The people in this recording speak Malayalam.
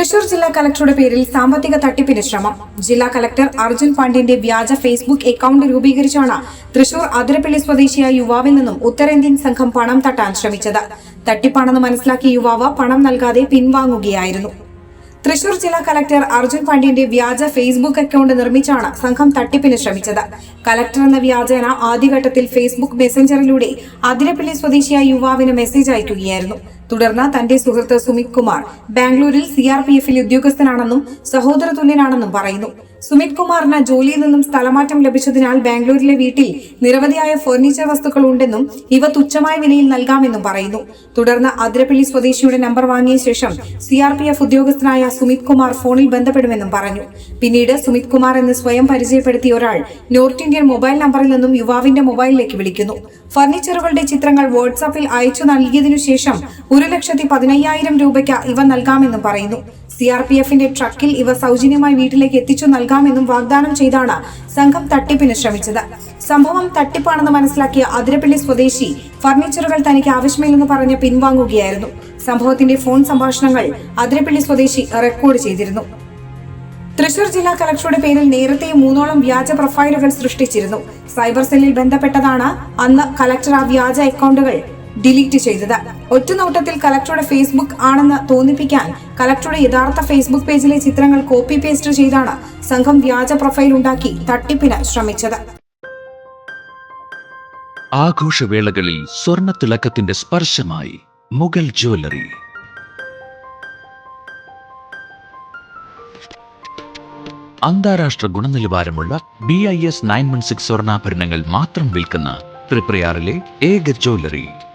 തൃശൂർ ജില്ലാ കലക്ടറുടെ പേരിൽ സാമ്പത്തിക തട്ടിപ്പിന് ശ്രമം. ജില്ലാ കലക്ടർ അർജുൻ പാണ്ഡ്യന്റെ വ്യാജ ഫേസ്ബുക്ക് അക്കൗണ്ട് രൂപീകരിച്ചാണ് തൃശൂർ അതിരപ്പള്ളി സ്വദേശിയായ യുവാവിൽ നിന്നും ഉത്തരേന്ത്യൻ സംഘം പണം തട്ടാൻ ശ്രമിച്ചത്. തട്ടിപ്പാണെന്ന് മനസ്സിലാക്കിയ യുവാവ് പണം നൽകാതെ പിൻവാങ്ങുകയായിരുന്നു. തൃശൂർ ജില്ലാ കലക്ടർ അർജുൻ പാണ്ഡ്യന്റെ വ്യാജ ഫേസ്ബുക്ക് അക്കൗണ്ട് നിർമ്മിച്ചാണ് സംഘം തട്ടിപ്പിന് ശ്രമിച്ചത്. കലക്ടർ എന്ന വ്യാജേന ആദ്യഘട്ടത്തിൽ ഫേസ്ബുക്ക് മെസ്സഞ്ചറിലൂടെ അതിരപ്പള്ളി സ്വദേശിയായ യുവാവിന് മെസ്സേജ് അയക്കുകയായിരുന്നു. തുടർന്ന് തന്റെ സുഹൃത്ത് സുമിത് കുമാർ ബാംഗ്ലൂരിൽ സി ആർ പി എഫിൽ ഉദ്യോഗസ്ഥനാണെന്നും സഹോദര തുല്യനാണെന്നും പറയുന്നു. സുമിത് കുമാറിന് ജോലിയിൽ നിന്നും സ്ഥലമാറ്റം ലഭിച്ചതിനാൽ ബാംഗ്ലൂരിലെ വീട്ടിൽ നിരവധിയായ ഫർണിച്ചർ വസ്തുക്കൾ ഉണ്ടെന്നും ഇവ തുച്ഛമായ വിലയിൽ നൽകാമെന്നും പറയുന്നു. തുടർന്ന് അതിരപ്പള്ളി സ്വദേശിയുടെ നമ്പർ വാങ്ങിയ ശേഷം സി ആർ പി എഫ് ഉദ്യോഗസ്ഥനായ സുമിത് കുമാർ ഫോണിൽ ബന്ധപ്പെടുമെന്നും പറഞ്ഞു. പിന്നീട് സുമിത് കുമാർ എന്ന് സ്വയം പരിചയപ്പെടുത്തിയ ഒരാൾ നോർത്ത് ഇന്ത്യൻ മൊബൈൽ നമ്പറിൽ നിന്നും യുവാവിന്റെ മൊബൈലിലേക്ക് വിളിക്കുന്നു. ഫർണിച്ചറുകളുടെ ചിത്രങ്ങൾ വാട്സാപ്പിൽ അയച്ചു നൽകിയതിനു ശേഷം ലക്ഷത്തി പതിനയ്യായിരം രൂപയ്ക്ക് ഇവ നൽകാമെന്നും പറയുന്നു. സി ആർ പി എഫിന്റെ ട്രക്കിൽ ഇവ സൗജന്യമായി വീട്ടിലേക്ക് എത്തിച്ചു നൽകാമെന്നും വാഗ്ദാനം ചെയ്താണ് സംഘം തട്ടിപ്പിന് ശ്രമിച്ചത്. സംഭവം തട്ടിപ്പാണെന്ന് മനസ്സിലാക്കിയ അതിരപ്പള്ളി സ്വദേശി ഫർണിച്ചറുകൾ തനിക്ക് ആവശ്യമില്ലെന്ന് പറഞ്ഞ് പിൻവാങ്ങുകയായിരുന്നു. സംഭവത്തിന്റെ ഫോൺ സംഭാഷണങ്ങൾ അതിരപ്പള്ളി സ്വദേശി റെക്കോർഡ് ചെയ്തിരുന്നു. തൃശൂർ ജില്ലാ കളക്ടറുടെ പേരിൽ നേരത്തെ മൂന്നോളം വ്യാജ പ്രൊഫൈലുകൾ സൃഷ്ടിച്ചിരുന്നു. സൈബർ സെല്ലിൽ ബന്ധപ്പെട്ടതാണ് അന്ന് കളക്ടർ ആ വ്യാജ അക്കൗണ്ടുകൾ ഡിലീറ്റ് ചെയ്തത്. ഒറ്റനോട്ടത്തിൽ കലക്ടറുടെ ഫേസ്ബുക്ക് ആണെന്ന് തോന്നിപ്പിക്കാൻ കലക്ടറുടെ യഥാർത്ഥ ഫേസ്ബുക്ക് പേജിലെ ചിത്രങ്ങൾ കോപ്പി പേസ്റ്റ് ചെയ്താണ് സംഘം വ്യാജ പ്രൊഫൈൽ ഉണ്ടാക്കി തട്ടിപ്പിന് ശ്രമിച്ചത്. ആഘോഷവേളകളിൽ സ്വർണ തിളക്കത്തിന്റെ സ്പർശമായി മുഗൾ ജ്വല്ലറി. അന്താരാഷ്ട്ര ഗുണനിലവാരമുള്ള B I S nine one six സ്വർണാഭരണങ്ങൾ മാത്രം വിൽക്കുന്ന ത്രിപ്രയാറിലെ ഏക ജ്വല്ലറി.